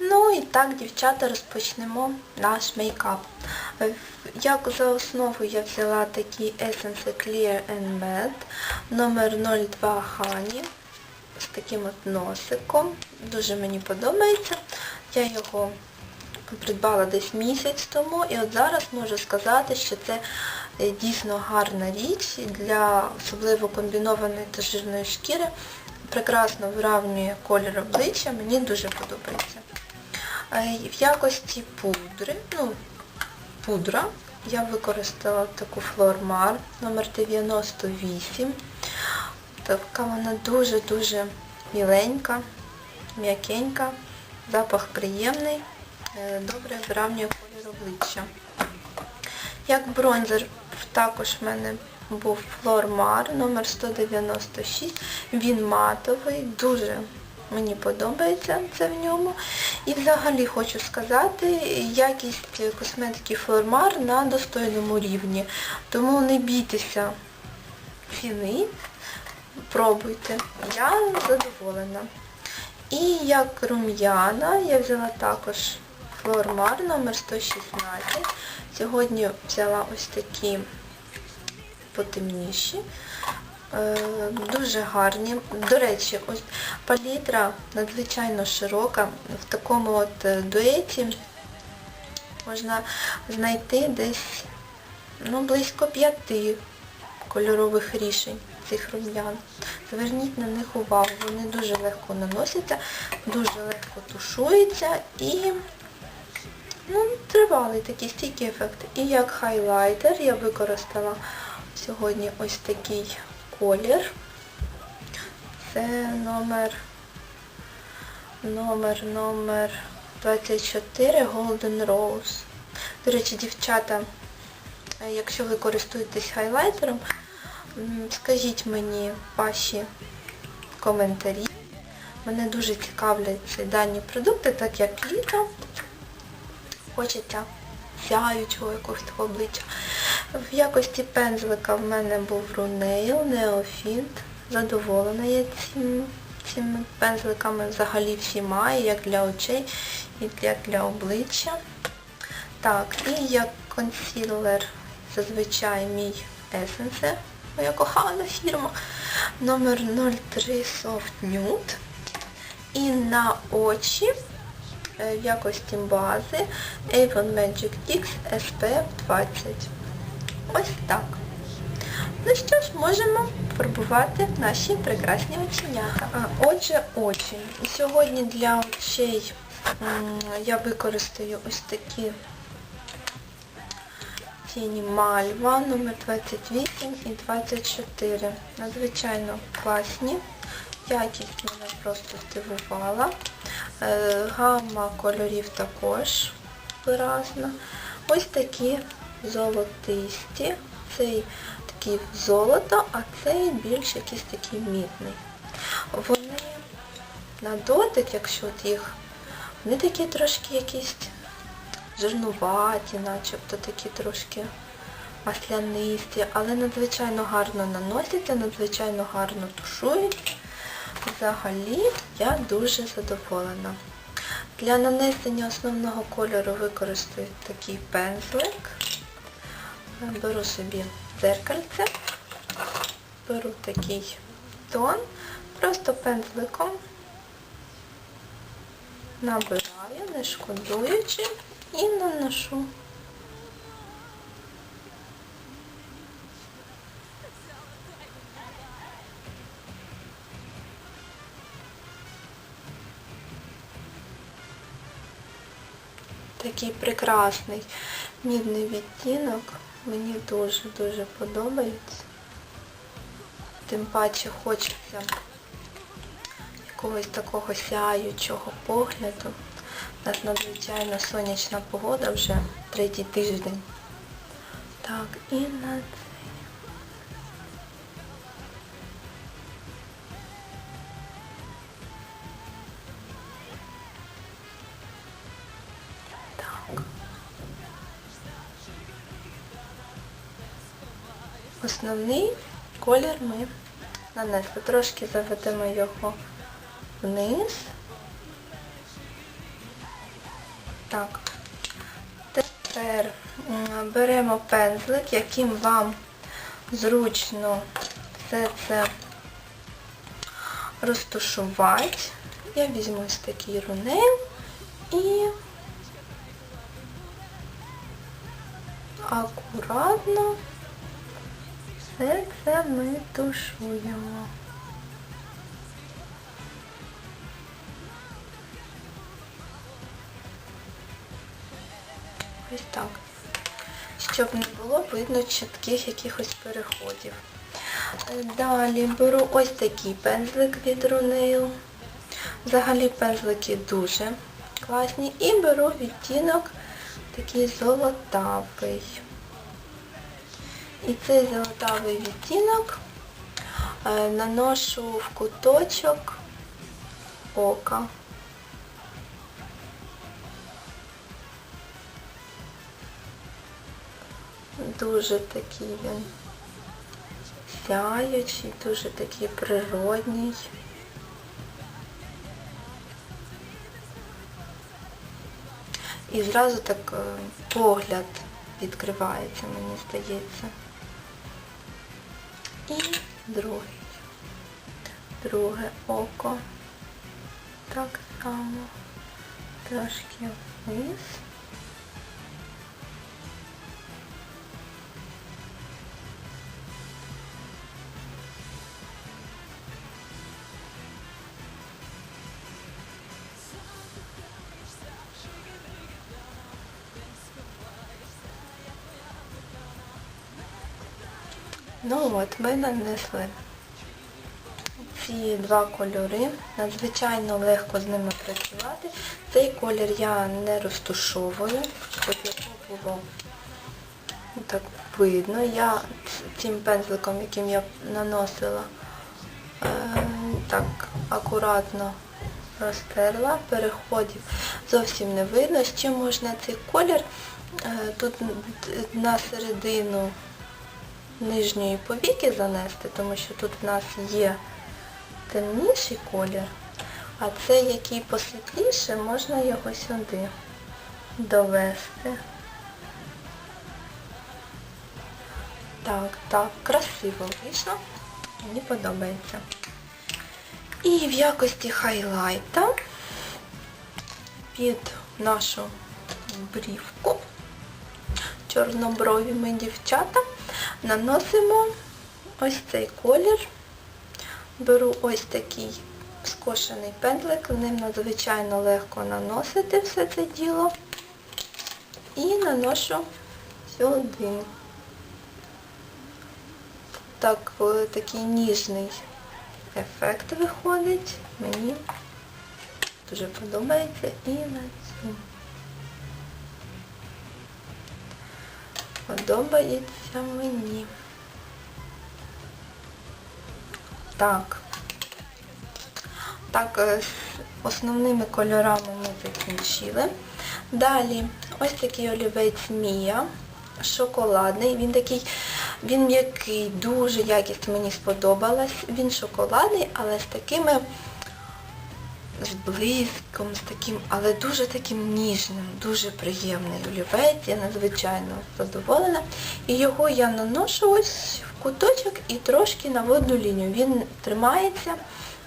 Ну і так, дівчата, розпочнемо наш мейкап. Як за основу я взяла такі Essence Clear and Matte номер 02 Honey з таким от носиком. Дуже мені подобається. Я його придбала десь місяць тому і от зараз можу сказати, що це дійсно гарна річ для особливо комбінованої та жирної шкіри. Прекрасно виравнює колір обличчя, мені дуже подобається. Е, В якості пудри, ну, пудра, я використала таку Флормар номер 98. Така вона дуже-дуже міленька, м'якенька, запах приємний, е, добре виравнює колір обличчя. Як бронзер також в мене був Флормар номер 196. Він матовий, дуже мені подобається це в ньому. І взагалі хочу сказати, якість косметики Флормар на достойному рівні. Тому не бійтеся ціни, пробуйте. Я задоволена. І як рум'яна я взяла також Флормар номер 116. Сьогодні взяла ось такі потемніші. Е, Дуже гарні. До речі, ось палітра надзвичайно широка. В такому от е, дуеті можна знайти десь ну, близько п'яти кольорових рішень цих рум'ян. Зверніть на них увагу, вони дуже легко наносяться, дуже легко тушуються і ну, тривалий такий стійкий ефект. І як хайлайтер я використала сьогодні ось такий колір. Це номер номер номер 24 Golden Rose. До речі, дівчата, якщо ви користуєтесь хайлайтером, скажіть мені ваші коментарі. Мене дуже цікавлять дані продукти, так як літо. Хочеться сяючого якогось обличчя. В якості пензлика в мене був Рунейл, Неофінт. Задоволена я цим, цими пензликами взагалі всіма, як для очей, і для, для обличчя. Так, і як консілер зазвичай мій Essence, моя кохана фірма, номер 03 Soft Nude. І на очі в якості бази Avon Magic X SPF 20. Ось так. Ну що ж, можемо пробувати наші прекрасні оченята. Отже, очі. Сьогодні для очей я використаю ось такі тіні Мальва номер 28 і 24. Надзвичайно класні. Якість мене просто здивувала. Е, Гамма кольорів також виразна. Ось такі золотисті. Цей такий золото, а цей більш якийсь такий мідний. Вони на дотик, якщо от їх, вони такі трошки якісь жирнуваті, начебто такі трошки маслянисті, але надзвичайно гарно наносяться, надзвичайно гарно тушують. Взагалі я дуже задоволена. Для нанесення основного кольору використаю такий пензлик. Беру собі дзеркальце, беру такий тон, просто пензликом набираю, не шкодуючи, і наношу. Такий прекрасний мідний відтінок. Мені дуже-дуже подобається. Тим паче хочеться якогось такого сяючого погляду. У нас надзвичайно сонячна погода вже третій тиждень. Так, і на Основний колір ми нанесли. Трошки заведемо його вниз. Так. Тепер беремо пензлик, яким вам зручно все це розташувати. Я візьму ось такий рунель і акуратно це ми тушуємо. Ось так. Щоб не було видно чітких якихось переходів. Далі беру ось такий пензлик від Рунейл. Взагалі пензлики дуже класні. І беру відтінок такий золотавий. І цей золотавий відтінок е, наношу в куточок ока. Дуже такий він сяючий, дуже такий природній. І зразу так е, погляд відкривається, мені здається. І другий. Друге око. Так само. Трошки вниз. Ну от, ми нанесли ці два кольори. Надзвичайно легко з ними працювати. Цей колір я не розтушовую, щоб його було так видно. Я цим пензликом, яким я наносила, е, так акуратно розтерла, переходів зовсім не видно. Чим можна цей колір е, тут на середину нижньої повіки занести, тому що тут в нас є темніший колір, а цей, який посвітліше, можна його сюди довести. Так, так, красиво вийшло. Мені подобається. І в якості хайлайта під нашу брівку чорноброві ми дівчата наносимо ось цей колір. Беру ось такий скошений пендлик, ним надзвичайно легко наносити все це діло. І наношу сюди. Так, е, такий ніжний ефект виходить. Мені дуже подобається і на цю. Подобається мені. Так. Так, е, основними кольорами ми закінчили. Далі ось такий олівець Мія, шоколадний. Він такий, він м'який, дуже якість мені сподобалась. Він шоколадний, але з такими з з таким, але дуже таким ніжним, дуже приємний олівець, я надзвичайно задоволена. І його я наношу ось в куточок і трошки на водну лінію. Він тримається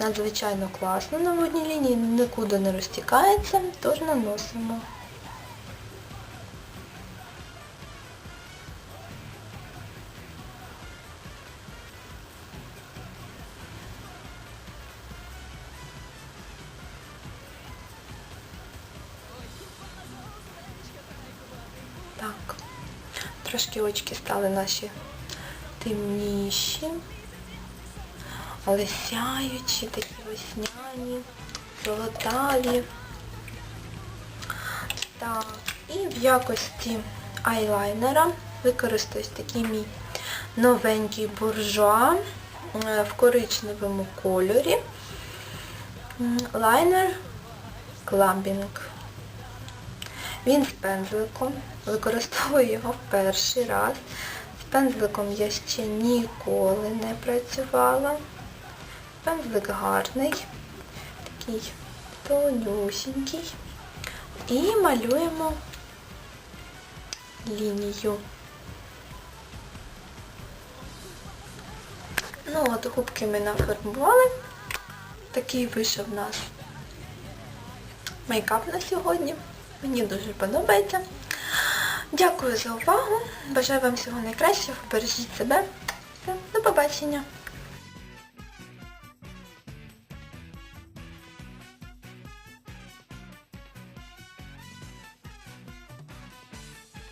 надзвичайно класно на водній лінії, нікуди не розтікається, тож наносимо. Трошки очки стали наші темніші, але сяючі, такі весняні, золотаві. Так, і в якості айлайнера використаюсь такий мій новенький буржуа е, в коричневому кольорі. Лайнер Клабінг. Він з пензликом. Використовую його перший раз. З пензликом я ще ніколи не працювала. Пензлик гарний, такий тонюсінький. І малюємо лінію. Ну от губки ми нафарбували. Такий вийшов у нас мейкап на сьогодні. Мені дуже подобається. Дякую за увагу. Бажаю вам всього найкращого. Бережіть себе. Все, до побачення.